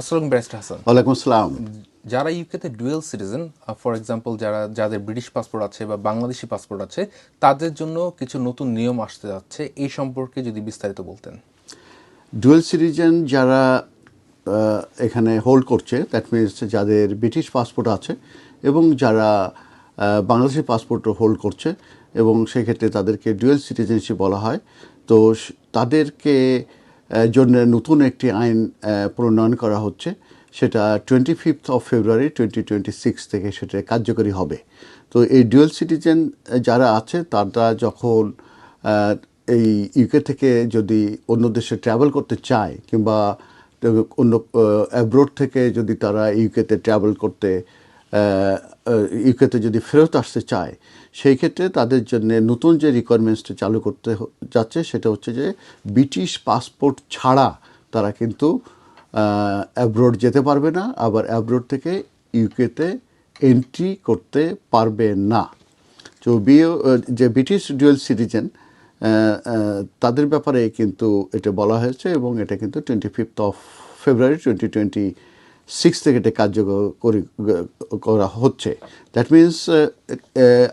আসসালাম ব্যারিস্টার হাসান। ওয়ালাইকুম আসসালাম। যারা ইউকেতে ডুয়েল সিটিজেন ফর এক্সাম্পল যারা যাদের ব্রিটিশ পাসপোর্ট আছে বা বাংলাদেশি পাসপোর্ট আছে তাদের জন্য কিছু নতুন নিয়ম আসতে যাচ্ছে এই সম্পর্কে যদি বিস্তারিত বলতেন। ডুয়েল সিটিজেন যারা এখানে হোল্ড করছে দ্যাট মিনস যাদের ব্রিটিশ পাসপোর্ট আছে এবং যারা বাংলাদেশি পাসপোর্ট হোল্ড করছে এবং সেক্ষেত্রে তাদেরকে ডুয়েল সিটিজেনশিপ বলা হয় তো তাদেরকে জন্য নতুন একটি আইন প্রণয়ন করা হচ্ছে। সেটা twenty fifth of February twenty twenty six থেকে সেটা কার্যকরী হবে। তো এই ডুয়েল সিটিজেন যারা আছে, তারা যখন এই ইউকে থেকে যদি অন্য দেশে ট্রাভেল করতে চায়, কিংবা অন্য অ্যাব্রোড থেকে যদি তারা ইউকেতে ট্রাভেল করতে ইউকেতে যদি ফেরত আসতে চায়, সেই ক্ষেত্রে তাদের জন্য নতুন যে রিকোয়ারমেন্টসটা চালু করতে যাচ্ছে, সেটা হচ্ছে যে ব্রিটিশ পাসপোর্ট ছাড়া তারা কিন্তু অ্যাব্রোড যেতে পারবে না, আবার অ্যাব্রোড থেকে ইউকেতে এন্ট্রি করতে পারবে না। তো বিয়ে যে ব্রিটিশ ডুয়েল সিটিজেন তাদের ব্যাপারে কিন্তু এটা বলা হয়েছে এবং এটা কিন্তু twenty fifth of February twenty twenty six থেকে এটা কার্যকর করি- করা হচ্ছে। দ্যাট মিন্স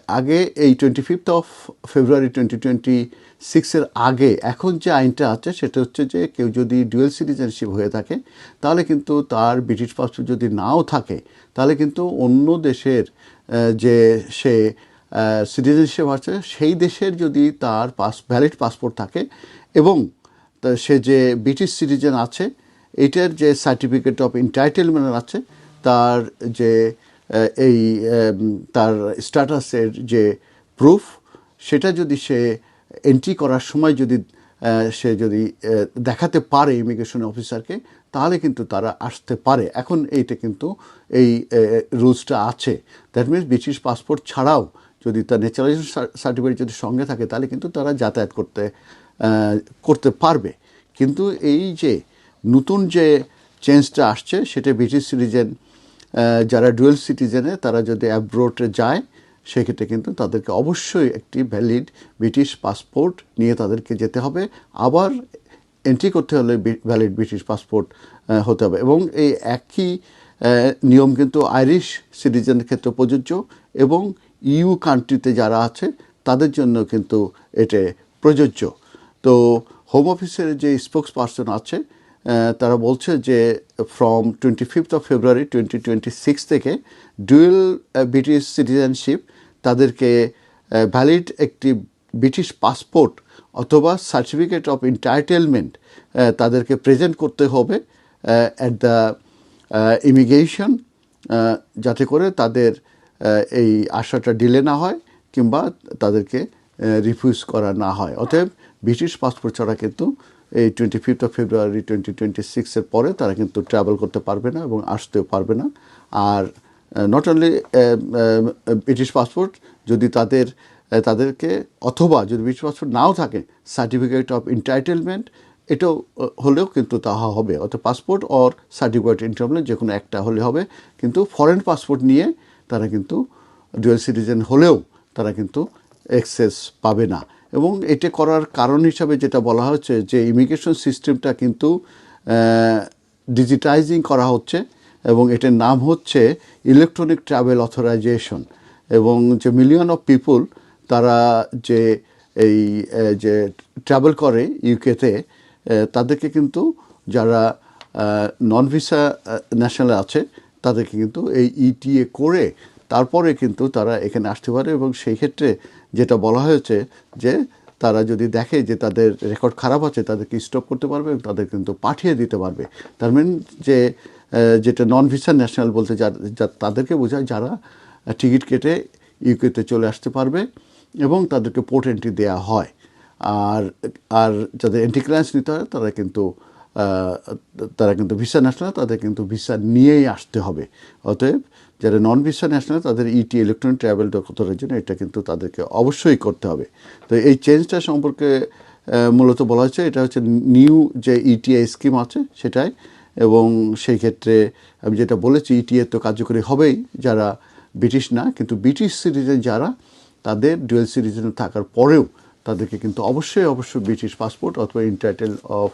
আগে এই twenty fifth of February twenty twenty সিক্সের আগে এখন যে আইনটা আছে, সেটা হচ্ছে যে কেউ যদি ডুয়েল সিটিজেনশিপ হয়ে থাকে, তাহলে কিন্তু তার ব্রিটিশ পাসপোর্ট যদি নাও থাকে, তাহলে কিন্তু অন্য দেশের যে সে সিটিজেনশিপ আছে, সেই দেশের যদি তার পাস ভ্যালিড পাসপোর্ট থাকে এবং সে যে ব্রিটিশ সিটিজেন আছে এটার যে সার্টিফিকেট অফ এন্টাইটেলমেন্ট আছে, তার যে এই তার স্ট্যাটাসের যে প্রুফ সেটা যদি সে এন্ট্রি করার সময় যদি সে যদি দেখাতে পারে ইমিগ্রেশন অফিসারকে তাহলে কিন্তু তারা আসতে পারে। এখন এইটা কিন্তু এই রুলসটা আছে। দ্যাট মিনস ব্রিটিশ পাসপোর্ট ছাড়াও যদি তার ন্যাচারালাইজেশন সার্টিফিকেট যদি সঙ্গে থাকে, তাহলে কিন্তু তারা যাতায়াত করতে করতে পারবে। কিন্তু এই যে নতুন যে চেঞ্জটা আসছে, সেটা ব্রিটিশ সিটিজেন যারা ডুয়েল সিটিজেনে তারা যদি অ্যাব্রোডে যায়, সেক্ষেত্রে কিন্তু তাদেরকে অবশ্যই একটি ভ্যালিড ব্রিটিশ পাসপোর্ট নিয়ে তাদেরকে যেতে হবে। আবার এন্ট্রি করতে হলে ভ্যালিড ব্রিটিশ পাসপোর্ট হতে হবে। এবং এই একই নিয়ম কিন্তু আইরিশ সিটিজেনের ক্ষেত্রে প্রযোজ্য এবং ইউ কান্ট্রিতে যারা আছে, তাদের জন্য কিন্তু এটা প্রযোজ্য। তো হোম অফিসের যে স্পোক্স পার্সন আছে তারা বলছে যে from twenty fifth of February twenty twenty six থেকে ডুয়েল ব্রিটিশ সিটিজেনশিপ তাদেরকে ভ্যালিড একটি ব্রিটিশ পাসপোর্ট অথবা সার্টিফিকেট অফ এন্টাইটেলমেন্ট তাদেরকে প্রেজেন্ট করতে হবে অ্যাট দ্য ইমিগ্রেশন যাতে করে তাদের এই আশাটা ডিলে না হয় কিংবা তাদেরকে রিফিউজ করা না হয়। অতএব ব্রিটিশ পাসপোর্ট ছাড়া কিন্তু এই twenty fifth of February twenty twenty সিক্সের পরে তারা কিন্তু ট্রাভেল করতে পারবে না এবং আসতেও পারবে না। আর নট অনলি ব্রিটিশ পাসপোর্ট যদি তাদের তাদেরকে অথবা যদি ব্রিটিশ পাসপোর্ট নাও থাকে সার্টিফিকেট অফ এন্টাইটেলমেন্ট এটাও হলেও কিন্তু তাহা হবে। অর্থাৎ পাসপোর্ট অর সার্টিফিকেট এন্টারমেন্ট যে কোনো একটা হলে হবে। কিন্তু ফরেন পাসপোর্ট নিয়ে তারা কিন্তু ডুয়েল সিটিজেন হলেও তারা কিন্তু অ্যাক্সেস পাবে না। এবং এটা করার কারণ হিসাবে যেটা বলা হচ্ছে যে ইমিগ্রেশন সিস্টেমটা কিন্তু ডিজিটাইজিং করা হচ্ছে এবং এটার নাম হচ্ছে ইলেকট্রনিক ট্রাভেল অথরাইজেশন এবং যে মিলিয়ন অফ পিপুল তারা যে এই যে ট্রাভেল করে ইউকেতে তাদেরকে কিন্তু যারা নন ভিসা ন্যাশনাল আছে তাদেরকে কিন্তু এই ইটিএ করে তারপরে কিন্তু তারা এখানে আসতে পারে এবং সেই ক্ষেত্রে যেটা বলা হয়েছে যে তারা যদি দেখে যে তাদের রেকর্ড খারাপ আছে, তাদেরকে স্টপ করতে পারবে এবং তাদের কিন্তু পাঠিয়ে দিতে পারবে। তার মানে যে যেটা নন ভিসা ন্যাশনাল বলতে যা তাদেরকে বোঝায় যারা টিকিট কেটে ইউকেতে চলে আসতে পারবে এবং তাদেরকে পোর্ট এন্ট্রি দেওয়া হয়। আর আর যাদের এন্ট্রি ক্লিয়ারেন্স নিতে হয় তারা কিন্তু তারা কিন্তু ভিসা ন্যাশনাল তাদের কিন্তু ভিসা নিয়েই আসতে হবে। অতএব যারা নন ভিসা ন্যাশনাল তাদের E ইটি ইলেকট্রনিক ট্রাভেল দক্ষতার জন্য এটা কিন্তু তাদেরকে অবশ্যই করতে হবে। তো এই চেঞ্জটা সম্পর্কে মূলত বলা হচ্ছে এটা হচ্ছে নিউ যে E ইটিআই স্কিম আছে সেটাই। এবং সেই ক্ষেত্রে আমি যেটা বলেছি ইটিএ তো কার্যকরী হবেই যারা ব্রিটিশ না, কিন্তু ব্রিটিশ সিটিজেন যারা, তাদের ডুয়েল সিটিজেন থাকার পরেও তাদেরকে কিন্তু অবশ্যই অবশ্যই ব্রিটিশ পাসপোর্ট অথবা entitle of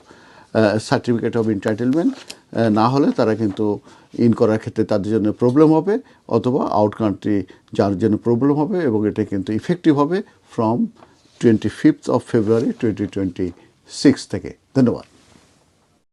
certificate of entitlement না হলে তারা কিন্তু ইন করার ক্ষেত্রে তাদের জন্য প্রবলেম হবে অথবা আউট কান্ট্রি যার জন্য প্রবলেম হবে এবং এটা কিন্তু ইফেক্টিভ হবে from twenty fifth of February twenty twenty six থেকে। ধন্যবাদ।